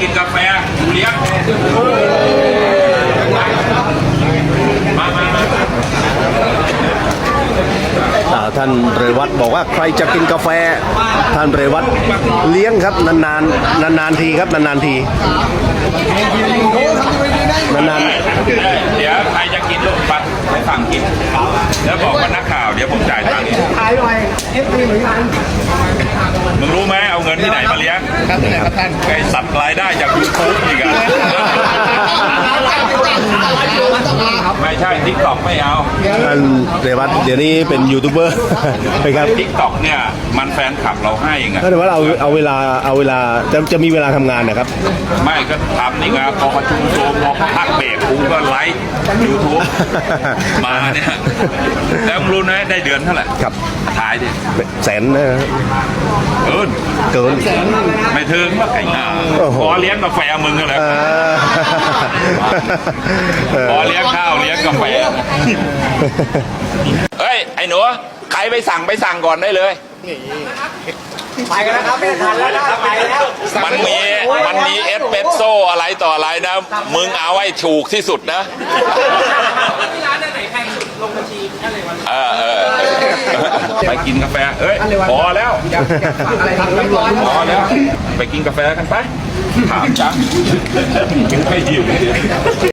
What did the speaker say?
กินกาแฟกูเลี้ยงมามามาอ่าท่านเรวัตบอกว่าใครจะกินกาแฟ ท่านเรวัตเลี้ยงครับนานๆนานๆทีครับนานๆทีนานเดี๋ยวใครจะกินลูกปัดให้ฝั่งกินแล้วบอกว่านักข่าวเดี๋ยวผมจ่ายตังค์ขายหน่อยเอฟซีเหมือนกัน มึงรู้ไหมเอาเงินที่ไหนมาเลี้ยงครับที่ไหนครับท่านไอ้สัตว์รายได้จากยูทูบอีกอะไม่ใช่ ทิกตอกไม่เอาๆท่านเรวัตเดี๋ยวนี้เป็นยูทูบเบอร์ ไปครับทิกตอกเนี่ยมันแฟนคลับเราให้ไงท่านเรวัตเอาเอาเวลาเอาเวลาจะจะมีเวลาทำงานนะครับ ไม่ก็ทำนี่ไงพอประชุมโซมพอพักเบรกกูก็ไลฟ์ยูทูบมาเนี่ยแล้วมึงรู้ไหมได้เดือนเท่าไหร่ครับถ่ายดิแสนนะเกินเกิน ไม่ถึงไอ้ห่าโอ้โหพอเลี้ยงกาแฟมึงก็เลยเออพอเลี้ยงข้าวเลี้ยงกาแฟเฮ้ย ไอ้หนูใครไปสั่งไปสั่งก่อนได้เลย ไปกันนะครับไม่ทันแล้วนะไปแล้วมันมี มันมีเอสเปรสโซอะไรต่ออะไรนะ มึงเอาไว้ถูกที่สุดนะเออเออไปกินกาแฟเอ้ยพอแล้ว อะไรครับเรียบร้อยพอแล้ว ไปกินกาแฟกันไป ถามจังยังไม่หิว